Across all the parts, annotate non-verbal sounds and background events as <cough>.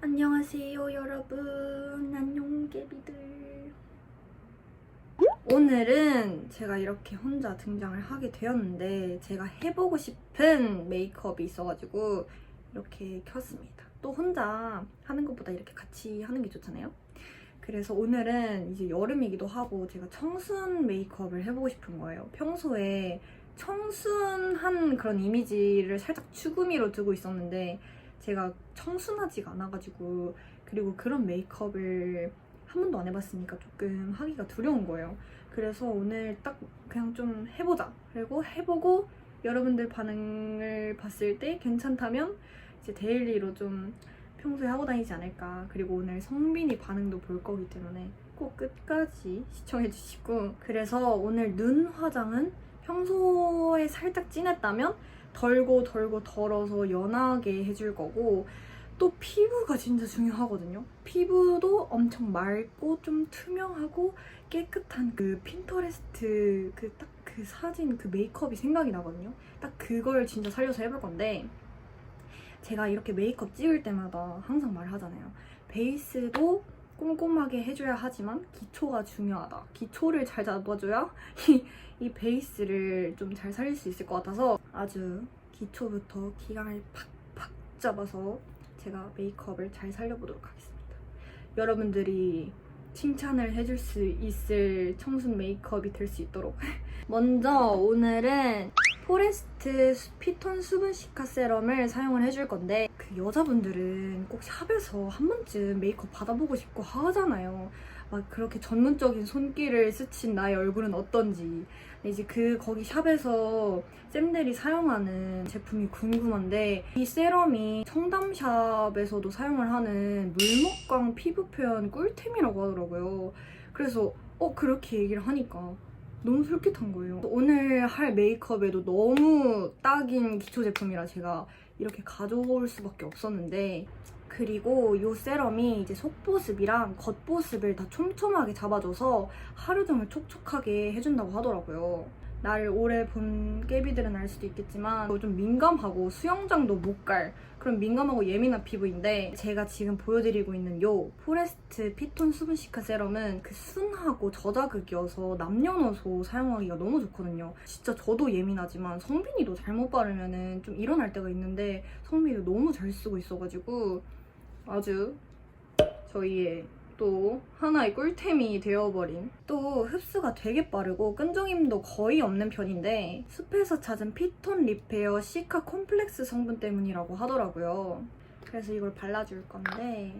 안녕하세요 여러분. 안녕 개비들. 오늘은 제가 이렇게 혼자 등장을 하게 되었는데 제가 해보고 싶은 메이크업이 있어가지고 이렇게 켰습니다. 또 혼자 하는 것보다 이렇게 같이 하는 게 좋잖아요 그래서 오늘은 이제 여름이기도 하고 제가 청순 메이크업을 해보고 싶은 거예요 평소에 청순한 그런 이미지를 살짝 추구미로 두고 있었는데 제가 청순하지가 않아가지고 그리고 그런 메이크업을 한 번도 안 해봤으니까 조금 하기가 두려운 거예요. 그래서 오늘 딱 그냥 좀 해보자. 그리고 해보고 여러분들 반응을 봤을 때 괜찮다면 이제 데일리로 좀 평소에 하고 다니지 않을까. 그리고 오늘 성빈이 반응도 볼 거기 때문에 꼭 끝까지 시청해 주시고 그래서 오늘 눈 화장은 평소에 살짝 진했다면 덜고 덜고 덜어서 연하게 해줄 거고 또 피부가 진짜 중요하거든요. 피부도 엄청 맑고 좀 투명하고 깨끗한 그 핀터레스트 그 딱그 사진 그 메이크업이 생각이 나거든요. 딱 그걸 진짜 살려서 해볼 건데 제가 이렇게 메이크업 찍을 때마다 항상 말하잖아요. 베이스도 꼼꼼하게 해줘야 하지만 기초가 중요하다. 기초를 잘 잡아줘야 <laughs> 이, 이 베이스를 좀 잘 살릴 수 있을 것 같아서 아주 기초부터 기강을 팍팍 잡아서 제가 메이크업을 잘 살려보도록 하겠습니다. 여러분들이 칭찬을 해줄 수 있을 청순 메이크업이 될 수 있도록 <laughs> 먼저 오늘은 포레스트 피톤 수분 시카 세럼을 사용을 해줄 건데 그 여자분들은 꼭 샵에서 한 번쯤 메이크업 받아보고 싶고 하잖아요. 막 그렇게 전문적인 손길을 스친 나의 얼굴은 어떤지 이제 그 거기 샵에서 쌤들이 사용하는 제품이 궁금한데 이 세럼이 청담샵에서도 사용을 하는 물먹광 피부 표현 꿀템이라고 하더라고요. 그래서 어 그렇게 얘기를 하니까 너무 솔깃한 거예요. 오늘 할 메이크업에도 너무 딱인 기초 제품이라 제가 이렇게 가져올 수밖에 없었는데 그리고 이 세럼이 이제 속보습이랑 겉보습을 다 촘촘하게 잡아줘서 하루 종일 촉촉하게 해준다고 하더라고요. 나를 오래 본 깨비들은 알 수도 있겠지만 좀 민감하고 수영장도 못 갈 그런 민감하고 예민한 피부인데 제가 지금 보여드리고 있는 요 포레스트 피톤 수분 시카 세럼은 그 순하고 저자극이어서 남녀노소 사용하기가 너무 좋거든요. 진짜 저도 예민하지만 성빈이도 잘못 바르면은 좀 일어날 때가 있는데 성빈이도 너무 잘 쓰고 있어가지고 아주 저희의 또 하나의 꿀템이 되어버린 또 흡수가 되게 빠르고 끈적임도 거의 없는 편인데 숲에서 찾은 피톤 리페어 시카 콤플렉스 성분 때문이라고 하더라고요. 그래서 이걸 발라줄 건데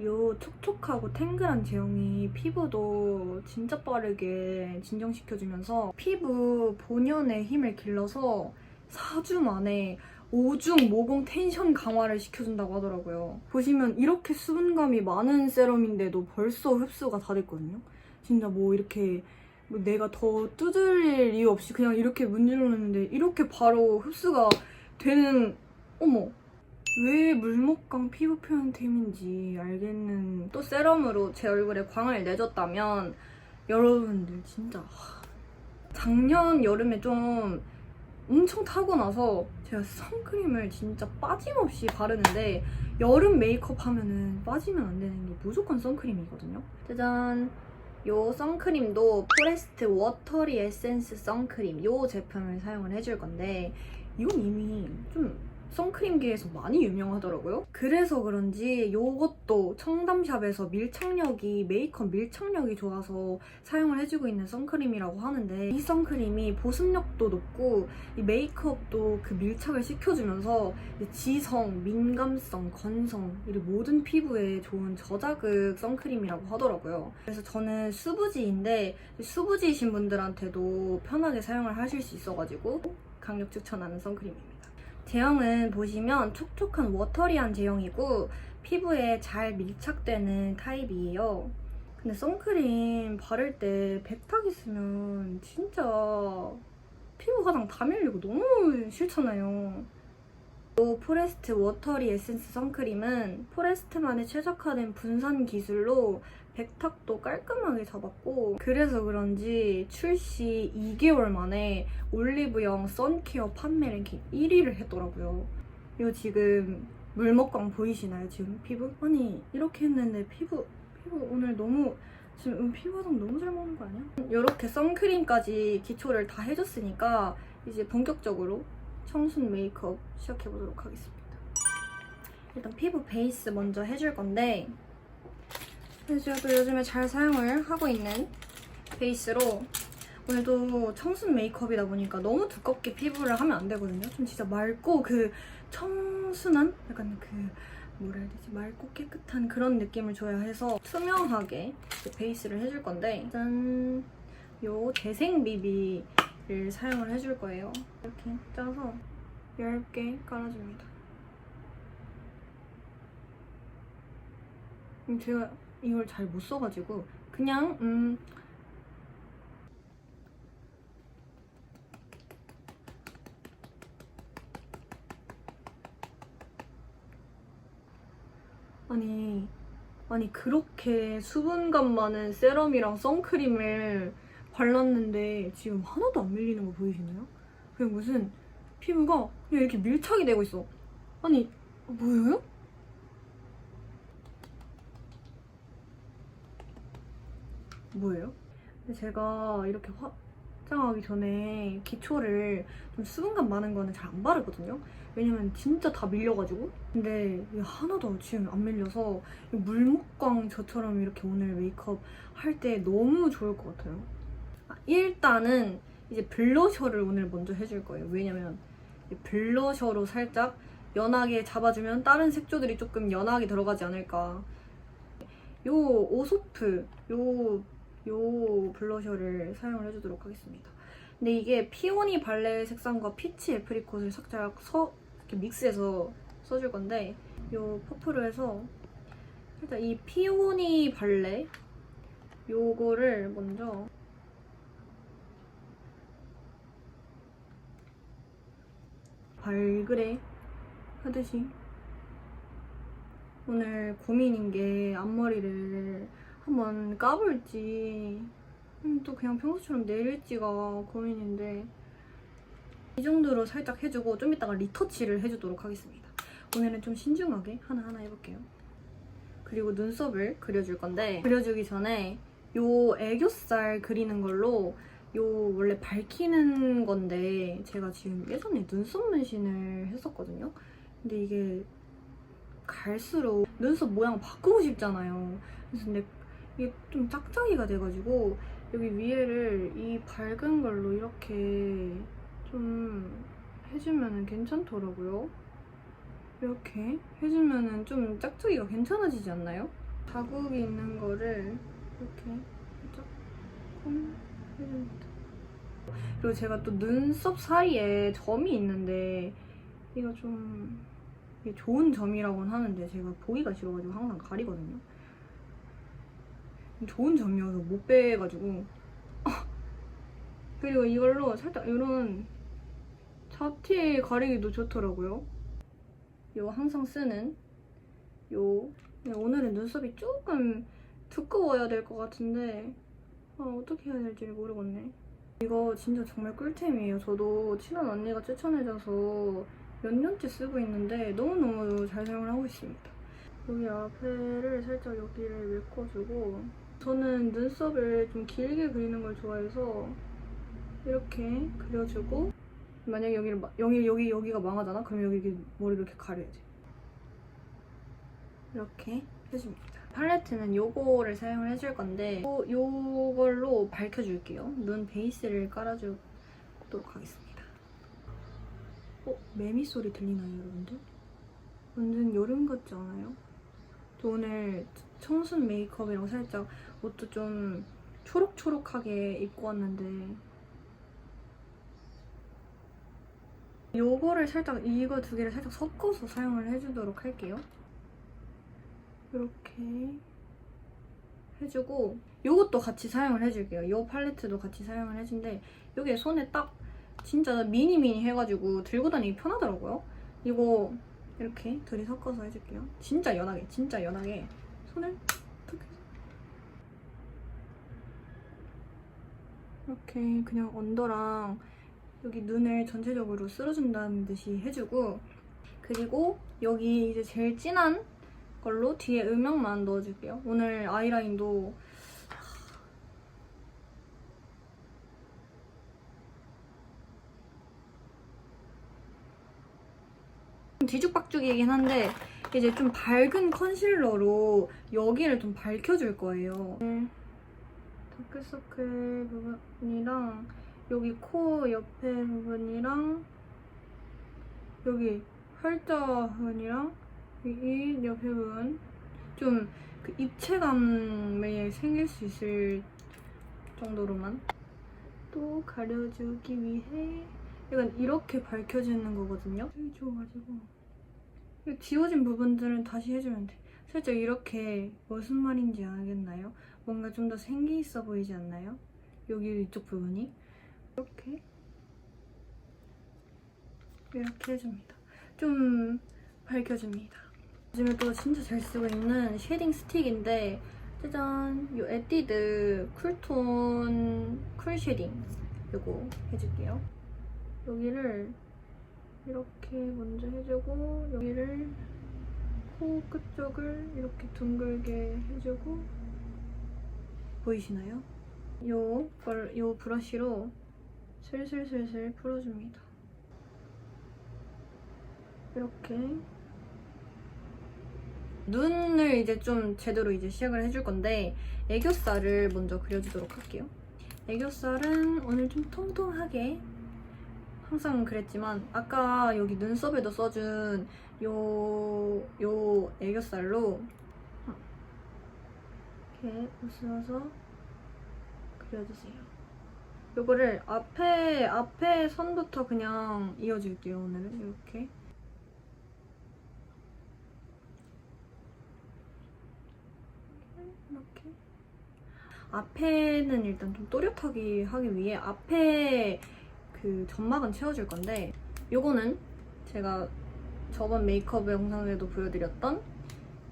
요 촉촉하고 탱글한 제형이 피부도 진짜 빠르게 진정시켜주면서 피부 본연의 힘을 길러서 4주 만에 오중 모공 텐션 강화를 시켜준다고 하더라고요. 보시면 이렇게 수분감이 많은 세럼인데도 벌써 흡수가 다 됐거든요. 진짜 뭐 이렇게 뭐 내가 더 두드릴 이유 없이 그냥 이렇게 문질러놨는데 이렇게 바로 흡수가 되는 어머 왜 물먹광 피부 표현템인지 알겠는 또 세럼으로 제 얼굴에 광을 내줬다면 여러분들 진짜 하, 작년 여름에 좀 엄청 타고 나서 제가 선크림을 진짜 빠짐없이 바르는데 여름 메이크업 하면은 빠지면 안 되는 게 무조건 선크림이거든요. 짜잔! 요 선크림도 포레스트 워터리 에센스 선크림 요 제품을 사용을 해줄 건데 이건 이미 좀 선크림계에서 많이 유명하더라고요. 그래서 그런지 요것도 청담샵에서 밀착력이 메이크업 밀착력이 좋아서 사용을 해주고 있는 선크림이라고 하는데 이 선크림이 보습력도 높고 이 메이크업도 그 밀착을 시켜주면서 이 지성, 민감성, 건성 이 모든 피부에 좋은 저자극 선크림이라고 하더라고요. 그래서 저는 수부지인데 수부지이신 분들한테도 편하게 사용을 하실 수 있어가지고 강력 추천하는 선크림입니다. 제형은 보시면 촉촉한 워터리한 제형이고 피부에 잘 밀착되는 타입이에요. 근데 선크림 바를 때 백탁 있으면 진짜 피부 가장 다 밀리고 너무 싫잖아요. 이 포레스트 워터리 에센스 선크림은 포레스트만의 최적화된 분산 기술로 백탁도 깔끔하게 잡았고 그래서 그런지 출시 2개월 만에 올리브영 선케어 판매 랭킹 1위를 했더라고요. 이거 지금 물먹광 보이시나요 지금 피부? 아니 이렇게 했는데 피부 피부 오늘 너무 지금 음, 피부 화장 너무 잘 먹는 거 아니야? 이렇게 선크림까지 기초를 다 해줬으니까 이제 본격적으로 청순 메이크업 시작해보도록 하겠습니다. 일단 피부 베이스 먼저 해줄 건데 그래서 저도 요즘에 잘 사용을 하고 있는 베이스로 오늘도 청순 메이크업이다 보니까 너무 두껍게 피부를 하면 안 되거든요. 좀 진짜 맑고 그 청순한 약간 그 뭐라 해야 되지 맑고 깨끗한 그런 느낌을 줘야 해서 투명하게 베이스를 해줄 건데 짠! 요 재생 비비 를 사용을 해줄 거예요. 이렇게 짜서 얇게 깔아줍니다. 음, 제가 이걸 잘 못 써가지고 그냥 음 아니 아니 그렇게 수분감 많은 세럼이랑 선크림을 발랐는데 지금 하나도 안 밀리는 거 보이시나요? 그냥 무슨 피부가 그냥 이렇게 밀착이 되고 있어. 아니 뭐예요? 뭐예요? 근데 제가 이렇게 화장하기 전에 기초를 좀 수분감 많은 거는 잘 안 바르거든요. 왜냐면 진짜 다 밀려가지고. 근데 하나도 지금 안 밀려서 이 물먹광 저처럼 이렇게 오늘 메이크업 할 때 너무 좋을 것 같아요. 아, 일단은 이제 블러셔를 오늘 먼저 해줄 거예요. 왜냐면 이 블러셔로 살짝 연하게 잡아주면 다른 색조들이 조금 연하게 들어가지 않을까. 요 오소프 요, 요 블러셔를 사용을 해주도록 하겠습니다. 근데 이게 피오니 발레 색상과 피치 애프리콧을 살짝 서, 이렇게 믹스해서 써줄 건데 요 퍼프로 해서 살짝 이 피오니 발레 요거를 먼저 발그레 하듯이 오늘 고민인 게 앞머리를 한번 까볼지 음, 또 그냥 평소처럼 내릴지가 고민인데 이 정도로 살짝 해주고 좀 이따가 리터치를 해주도록 하겠습니다. 오늘은 좀 신중하게 하나하나 해볼게요. 그리고 눈썹을 그려줄 건데 그려주기 전에 요 애교살 그리는 걸로 요 원래 밝히는 건데 제가 지금 예전에 눈썹 문신을 했었거든요. 근데 이게 갈수록 눈썹 모양 바꾸고 싶잖아요. 그래서 근데 이게 좀 짝짝이가 돼가지고 여기 위에를 이 밝은 걸로 이렇게 좀 해주면 괜찮더라고요. 이렇게 해주면 좀 짝짝이가 괜찮아지지 않나요? 자국이 있는 거를 이렇게 해줍니다. 그리고 제가 또 눈썹 사이에 점이 있는데 이거 좀 좋은 점이라고는 하는데 제가 보기가 싫어가지고 항상 가리거든요. 좋은 점이어서 못 빼가지고 <laughs> 그리고 이걸로 살짝 이런 잡티 가리기도 좋더라고요. 요 항상 쓰는 요 근데 오늘은 눈썹이 조금 두꺼워야 될 것 같은데 아, 어떻게 해야 될지 모르겠네. 이거 진짜 정말 꿀템이에요. 저도 친한 언니가 추천해줘서 몇 년째 쓰고 있는데 너무너무 잘 사용을 하고 있습니다. 여기 앞에를 살짝 여기를 메꿔주고 저는 눈썹을 좀 길게 그리는 걸 좋아해서 이렇게 그려주고 만약에 여기를 마- 여기 여기 여기가 망하잖아? 그럼 여기 머리를 이렇게 가려야 돼. 이렇게 해줍니다. 팔레트는 요거를 사용을 해줄 건데 요, 요걸로 밝혀줄게요. 눈 베이스를 깔아주도록 하겠습니다. 어? 매미 소리 들리나요, 여러분들? 완전 여름 같지 않아요? 저 오늘 청순 메이크업이랑 살짝 옷도 좀 초록초록하게 입고 왔는데 요거를 살짝 이거 두 개를 살짝 섞어서 사용을 해주도록 할게요. 이렇게 해주고 이것도 같이 사용을 해줄게요. 이 팔레트도 같이 사용을 해준데 이게 손에 딱 진짜 미니미니 해가지고 들고 다니기 편하더라고요. 이거 이렇게 둘이 섞어서 해줄게요. 진짜 연하게, 진짜 연하게 손을 탁 이렇게 그냥 언더랑 여기 눈을 전체적으로 쓸어준다는 듯이 해주고 그리고 여기 이제 제일 진한 걸로 뒤에 음영만 넣어줄게요. 오늘 아이라인도 뒤죽박죽이긴 한데 이제 좀 밝은 컨실러로 여기를 좀 밝혀줄 거예요. 다크서클 부분이랑 여기 코 옆에 부분이랑 여기 팔자근이랑 이 옆에 부분 좀그 입체감이 생길 수 있을 정도로만 또 가려주기 위해 약간 이렇게 밝혀지는 거거든요. 되게 좋아가지고 이 지워진 부분들은 다시 해주면 돼. 살짝 이렇게 무슨 말인지 알겠나요? 뭔가 좀 더 생기 있어 보이지 않나요? 여기 이쪽 부분이 이렇게 이렇게 해줍니다. 좀 밝혀줍니다. 요즘에 또 진짜 잘 쓰고 있는 쉐딩 스틱인데 짜잔! 요 에뛰드 쿨톤 쿨 쉐딩 요거 해줄게요. 여기를 이렇게 먼저 해주고 여기를 코 끝 쪽을 이렇게 둥글게 해주고 보이시나요? 요, 걸, 요 브러쉬로 슬슬슬슬 풀어줍니다. 이렇게 눈을 이제 좀 제대로 이제 시작을 해줄 건데 애교살을 먼저 그려주도록 할게요. 애교살은 오늘 좀 통통하게 항상 그랬지만 아까 여기 눈썹에도 써준 요, 요 애교살로 이렇게 웃으면서 그려주세요. 요거를 앞에, 앞에 선부터 그냥 이어줄게요, 오늘은. 이렇게. 앞에는 일단 좀 또렷하게 하기 위해 앞에 그 점막은 채워줄 건데 요거는 제가 저번 메이크업 영상에도 보여드렸던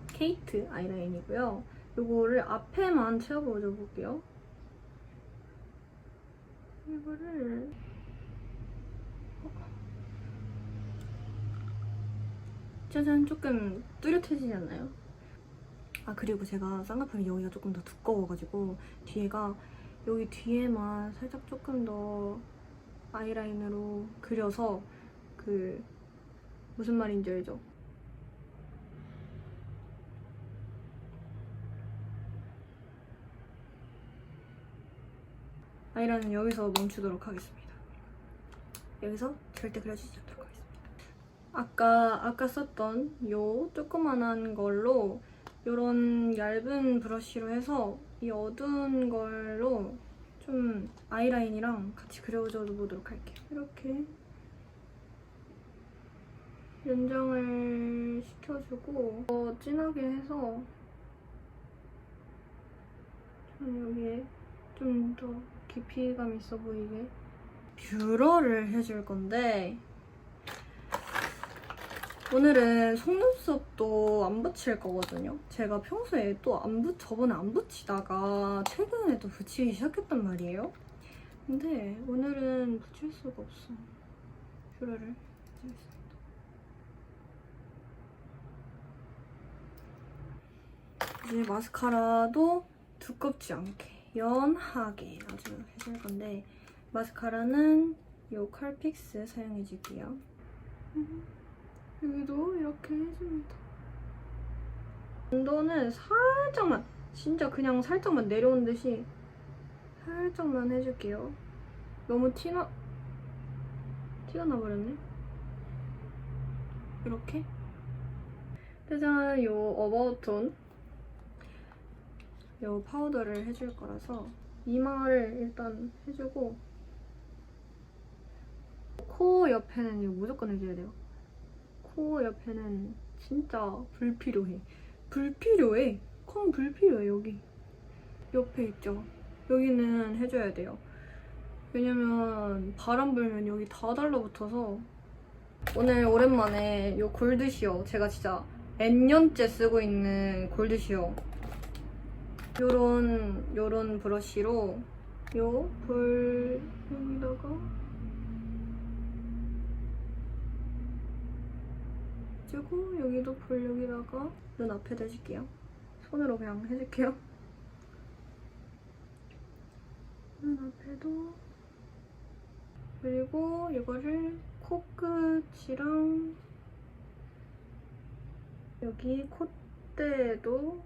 케이트 아이라인이고요. 요거를 앞에만 채워보여 볼게요. 이거를 짜잔 조금 뚜렷해지지 않나요? 아 그리고 제가 쌍꺼풀이 여기가 조금 더 두꺼워가지고 뒤에가 여기 뒤에만 살짝 조금 더 아이라인으로 그려서 그 무슨 말인지 알죠? 아이라인은 여기서 멈추도록 하겠습니다. 여기서 절대 그려주지 않도록 하겠습니다. 아까 아까 썼던 요 조그만한 걸로 요런 얇은 브러쉬로 해서 이 어두운 걸로 좀 아이라인이랑 같이 그려줘 보도록 할게요. 이렇게 연장을 시켜주고 더 진하게 해서 좀 여기에 좀 더 깊이감 있어 보이게 뷰러를 해줄 건데 오늘은 속눈썹도 안 붙일 거거든요. 제가 평소에 또 안 붙, 저번에 안 붙이다가 최근에 또 붙이기 시작했단 말이에요. 근데 오늘은 붙일 수가 없어. 뷰러를 해주겠습니다. 이제 마스카라도 두껍지 않게 연하게 아주 해줄 건데 마스카라는 이 컬픽스 사용해줄게요. 여기도 이렇게 해줍니다. 언더는 살짝만, 진짜 그냥 살짝만 내려온 듯이 살짝만 해줄게요. 너무 티나, 티가 나버렸네. 이렇게. 짜잔, 요 어바웃톤. 요 파우더를 해줄 거라서 이마를 일단 해주고 코 옆에는 이거 무조건 해줘야 돼요. 코 옆에는 진짜 불필요해. 불필요해. 콩 불필요해, 여기. 옆에 있죠? 여기는 해줘야 돼요. 왜냐면 바람 불면 여기 다 달라붙어서 오늘 오랜만에 이 골드시어 제가 진짜 N년째 쓰고 있는 골드시어 요런 요런 브러쉬로 요볼 여기다가 그리고 여기도 볼 여기다가 눈 앞에 대줄게요. 손으로 그냥 해줄게요. 눈 앞에도 그리고 이거를 코끝이랑 여기 콧대에도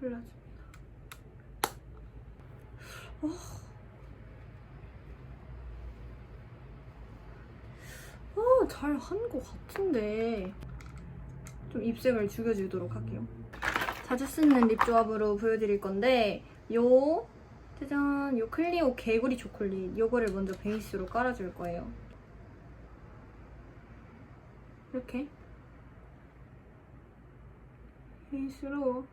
발라줍니다. 어, 잘 한 것 같은데. 좀 입색을 죽여주도록 할게요. 자주 쓰는 립 조합으로 보여드릴 건데 요 짜잔. 요 클리오 개구리 초콜릿. 요거를 먼저 베이스로 깔아줄 거예요. 이렇게. 베이스로.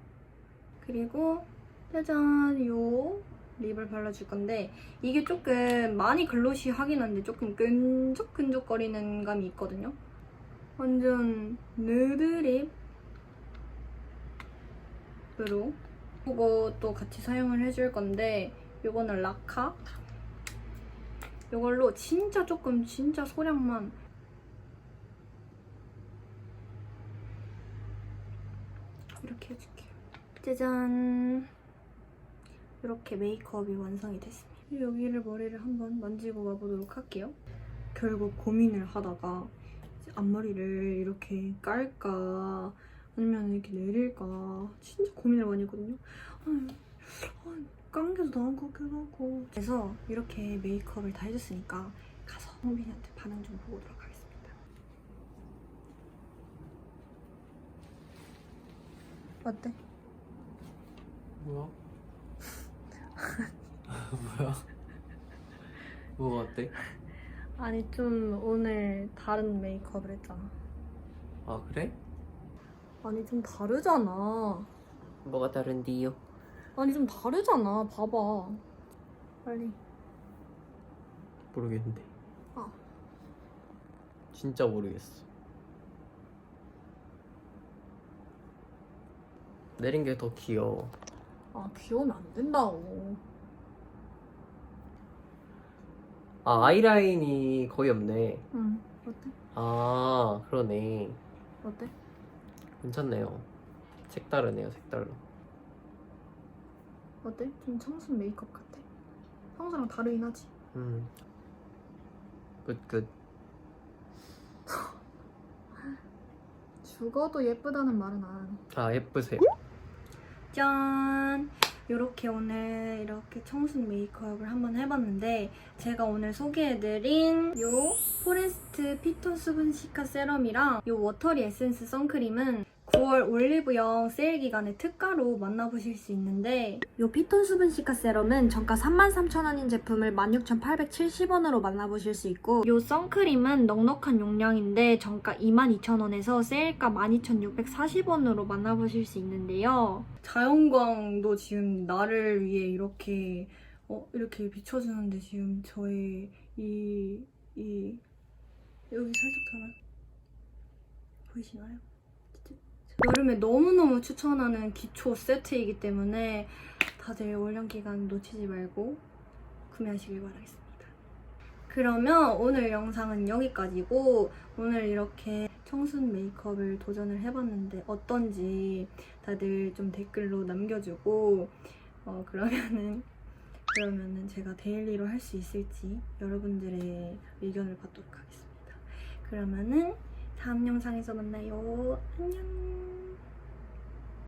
그리고 짜잔. 요 립을 발라줄 건데 이게 조금 많이 글로시 하긴 한데 조금 끈적끈적거리는 감이 있거든요. 완전 누드립으로 이것도 같이 사용을 해줄 건데 이거는 라카 이걸로 진짜 조금 진짜 소량만 이렇게 해줄게요. 짜잔 이렇게 메이크업이 완성이 됐습니다. 여기를 머리를 한번 만지고 와보도록 할게요. 결국 고민을 하다가 앞머리를 이렇게 깔까 아니면 이렇게 내릴까 진짜 고민을 많이 했거든요. 아, 깡겨도 나은 것 같기도 하고 그래서 이렇게 메이크업을 다 해줬으니까 가서 홍빈이한테 반응 좀 보고 오도록 하겠습니다. 어때? 뭐야? 뭐야? 뭐가 어때? 아니 좀 오늘 다른 메이크업을 했잖아. 아 그래? 아니 좀 다르잖아. 뭐가 다른데요? 아니 좀 다르잖아. 봐봐. 빨리. 모르겠는데 아. 진짜 모르겠어 내린 게 더 귀여워 아 귀여우면 안 된다고. 아 아이라인이 거의 없네 응. 어때? 아 그러네 어때? 괜찮네요 색다르네요 색달라 어때? 좀 청순 메이크업 같아. 평소랑 다르긴 하지. 음 굿굿 <laughs> 죽어도 예쁘다는 말은 안 하네. 아 예쁘세요 짠! 이렇게 오늘 이렇게 청순 메이크업을 한번 해봤는데 제가 오늘 소개해드린 요 포레스트 피톤 수분 시카 세럼이랑 요 워터리 에센스 선크림은 9월 올리브영 세일 기간에 특가로 만나보실 수 있는데 요 피톤 수분 시카 세럼은 정가 33,000원인 제품을 16,870원으로 만나보실 수 있고 요 선크림은 넉넉한 용량인데 정가 22,000원에서 세일가 12,640원으로 만나보실 수 있는데요. 자연광도 지금 나를 위해 이렇게 어, 이렇게 비춰주는데 지금 저의 이, 이 여기 살짝 잖아요 보이시나요? 여름에 너무너무 추천하는 기초 세트이기 때문에 다들 올영 기간 놓치지 말고 구매하시길 바라겠습니다. 그러면 오늘 영상은 여기까지고 오늘 이렇게 청순 메이크업을 도전을 해봤는데 어떤지 다들 좀 댓글로 남겨주고 어 그러면은 그러면은 제가 데일리로 할 수 있을지 여러분들의 의견을 받도록 하겠습니다. 그러면은 다음 영상에서 만나요. 안녕.